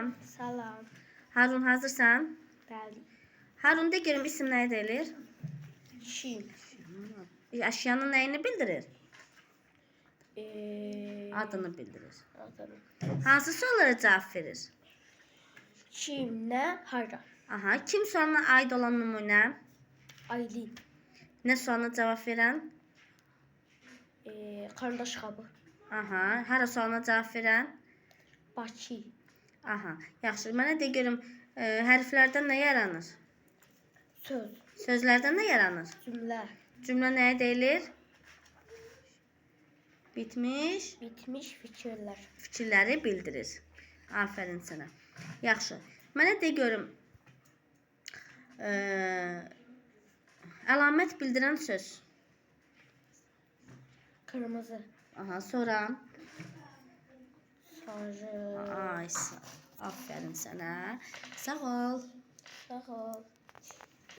salam. Salam. Harun hazırsan? Bəli. Harun de görüm isim nə deyilir? Çin. Əşyanın nəyini bildirir? Eee Adını bildirir. adını. Hansı suallara cavab verir? Kim, nə, hara? Aha, kim sualına aid olan nümunə? Aylin. Nə sualına cavab verən? Eee qardaş qabı. Aha, hara sualına cavab verən? Bakı. Aha, yaxşı. Mənə de görüm, e, hərflərdən nə yaranır? Söz. Sözlərdən nə yaranır? Cümlə. Cümlə nəyə deyilir? Bitmiş Bitmiş fikirlər. fikirləri bildirir. Afərin sənə. Yaxşı. Mənə de görüm. E, əlamət bildirən söz. Qırmızı. Aha, sonra Sarı. Ay, afərin sənə. Sağ ol. Sağ ol.